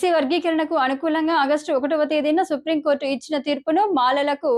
SC వర్గీకరణకు అనుకూలంగా August ఒకటవ తేదీన సుప్రీంకోర్టు ఇచ్చిన తీర్పును మాలలకు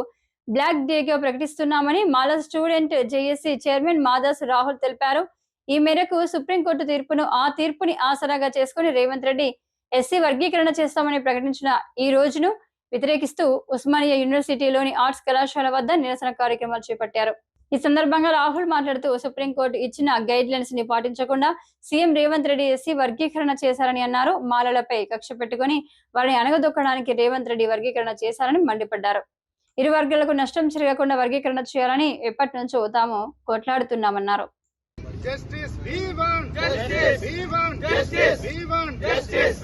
బ్లాక్ డేగా ప్రకటిస్తున్నామని Mala student JAC chairman Madas Rahul తెలిపారు. ఈ మేరకు సుప్రీంకోర్టు తీర్పును ఆ తీర్పుని ఆసరాగా చేసుకుని రేవంత్ రెడ్డి ఎస్సీ వర్గీకరణ చేస్తామని ప్రకటించిన ఈ రోజును వ్యతిరేకిస్తూ ఉస్మానియా యూనివర్సిటీలోని ఆర్ట్స్ కళాశాల వద్ద నిరసన కార్యక్రమాలు చేపట్టారు. ఈ సందర్భంగా రాహుల్ మాట్లాడుతూ సుప్రీంకోర్టు ఇచ్చిన గైడ్ లైన్స్ని పాటించకుండా సీఎం రేవంత్ రెడ్డి ఎస్సీ వర్గీకరణ చేశారని అన్నారు. మాలలపై కక్ష పెట్టుకుని వారిని అణగదొక్కడానికి రేవంత్ రెడ్డి వర్గీకరణ చేశారని మండిపడ్డారు. ఇరు వర్గాలకు నష్టం జరగకుండా వర్గీకరణ చేయాలని ఎప్పటి నుంచో తాము కొట్లాడుతున్నామన్నారు.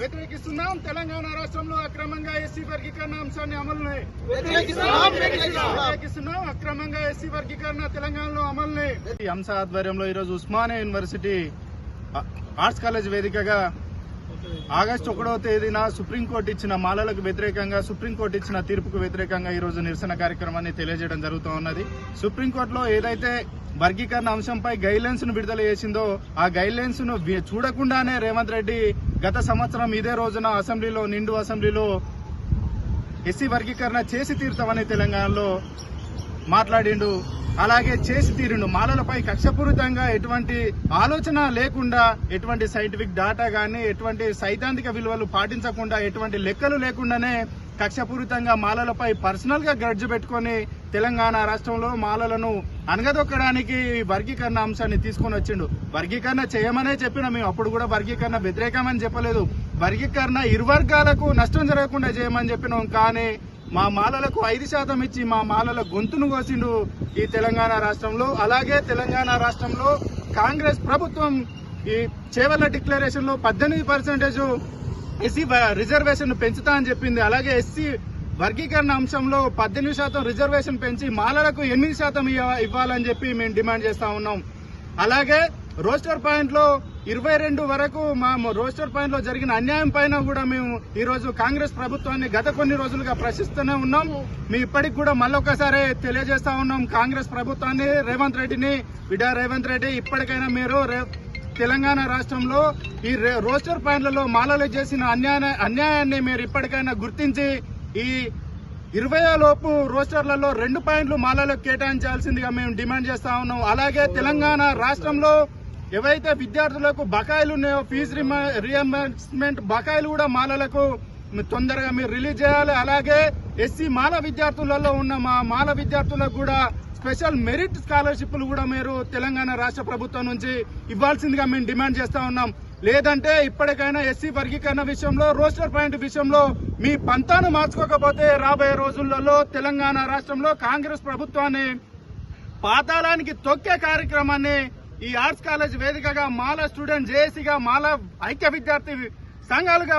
వ్యతిరేకిస్తున్నాం. తెలంగాణ రాష్ట్రంలో అక్రమంగా ఎస్సీ వర్గీకరణ అంశాన్ని అమలుని. వ్యతిరేకిస్తున్నాం. అక్రమంగా ఎస్సీ వర్గీకరణ తెలంగాణలో అమలుని. ఈ అంశ ఆధ్వర్యంలో ఈరోజు ఉస్మానియా యూనివర్సిటీ ఆర్ట్స్ కాలేజ్ వేదికగా ఆగస్టు ఒకటవ తేదీన సుప్రీంకోర్టు ఇచ్చిన మాలలకు వ్యతిరేకంగా సుప్రీంకోర్టు ఇచ్చిన తీర్పుకు వ్యతిరేకంగా ఈ రోజు నిరసన కార్యక్రమాన్ని తెలియజేయడం జరుగుతూ ఉన్నది. సుప్రీంకోర్టులో ఏదైతే వర్గీకరణ అంశంపై గైడ్లైన్స్ను విడుదల చేసిందో ఆ గైడ్లైన్స్ను చూడకుండానే రేవంత్ రెడ్డి గత సంవత్సరం ఇదే రోజున అసెంబ్లీలో నిండు అసెంబ్లీలో ఎస్సీ వర్గీకరణ చేసి తీరుతామని తెలంగాణలో మాట్లాడిండు. అలాగే చేసి తీరిండు. మాలలపై కక్షపూరితంగా ఎటువంటి ఆలోచన లేకుండా ఎటువంటి సైంటిఫిక్ డాటా కానీ ఎటువంటి సైద్ధాంతిక విలువలు పాటించకుండా ఎటువంటి లెక్కలు లేకుండానే కక్షపూరితంగా మాలలపై పర్సనల్గా గడ్జు పెట్టుకొని తెలంగాణ రాష్ట్రంలో మాలలను అనగదొక్కడానికి ఈ వర్గీకరణ అంశాన్ని తీసుకొని వచ్చిండు. వర్గీకరణ చేయమనే చెప్పిన మేము అప్పుడు కూడా వర్గీకరణ వ్యతిరేకమని చెప్పలేదు. వర్గీకరణ ఇరు వర్గాలకు నష్టం జరగకుండా చేయమని చెప్పినాం. కానీ మా మాలలకు ఐదు శాతం ఇచ్చి మా మాలల గొంతును కోసిండు ఈ తెలంగాణ రాష్ట్రంలో. అలాగే తెలంగాణ రాష్ట్రంలో కాంగ్రెస్ ప్రభుత్వం ఈ చేవల్ల డిక్లరేషన్లో పద్దెనిమిది పర్సెంటేజ్ ఎస్సీ రిజర్వేషన్ పెంచుతా అని చెప్పింది. అలాగే ఎస్సీ వర్గీకరణ అంశంలో పద్దెనిమిది శాతం రిజర్వేషన్ పెంచి మాలలకు ఎనిమిది శాతం ఇవ్వాలని చెప్పి మేము డిమాండ్ చేస్తా ఉన్నాం. అలాగే రోస్టర్ పాయింట్లో ఇరవై రెండు వరకు మా రోస్టర్ పాయింట్ జరిగిన అన్యాయం పైన కూడా మేము ఈ రోజు కాంగ్రెస్ ప్రభుత్వాన్ని గత కొన్ని రోజులుగా ప్రశ్నిస్తూనే ఉన్నాం. మీ ఇప్పటికి కూడా మళ్ళొకసారి తెలియజేస్తా ఉన్నాం. కాంగ్రెస్ ప్రభుత్వాన్ని రేవంత్ రెడ్డిని విడా రేవంత్ రెడ్డి ఇప్పటికైనా మీరు రే- తెలంగాణ రాష్ట్రంలో ఈ రే- రోస్టర్ పాయింట్లలో మాలలు చేసిన అన్యాయ అన్యాయాన్ని మీరు ఇప్పటికైనా గుర్తించి ఈ ఇరవై లోపు రోస్టర్లలో రెండు పాయింట్లు మాలలకు కేటాయించాల్సిందిగా మేము డిమాండ్ చేస్తా ఉన్నాం. అలాగే తెలంగాణ రాష్ట్రంలో ఏవైతే విద్యార్థులకు బకాయిలు ఉన్నాయో ఫీజు రియంబర్స్మెంట్ బకాయిలు కూడా మాలలకు తొందరగా మీరు రిలీజ్ చేయాలి. అలాగే ఎస్సీ మాల విద్యార్థులలో ఉన్న మా మాల విద్యార్థులకు కూడా స్పెషల్ మెరిట్ స్కాలర్షిప్లు కూడా మీరు తెలంగాణ రాష్ట్ర ప్రభుత్వం నుంచి ఇవ్వాల్సిందిగా మేము డిమాండ్ చేస్తా ఉన్నాం. లేదంటే ఇప్పటికైనా ఎస్సీ వర్గీకరణ విషయంలో రోస్టర్ పాయింట్ విషయంలో మీ పంతాను మార్చుకోకపోతే రాబోయే రోజులలో తెలంగాణ రాష్ట్రంలో కాంగ్రెస్ ప్రభుత్వాన్ని పాతాళానికి తొక్కే కార్యక్రమాన్ని ఈ ఆర్ట్స్ కాలేజ్ వేదికగా మాల స్టూడెంట్ జేఏసీగా మాల ఐక్య విద్యార్థి సంఘాలుగా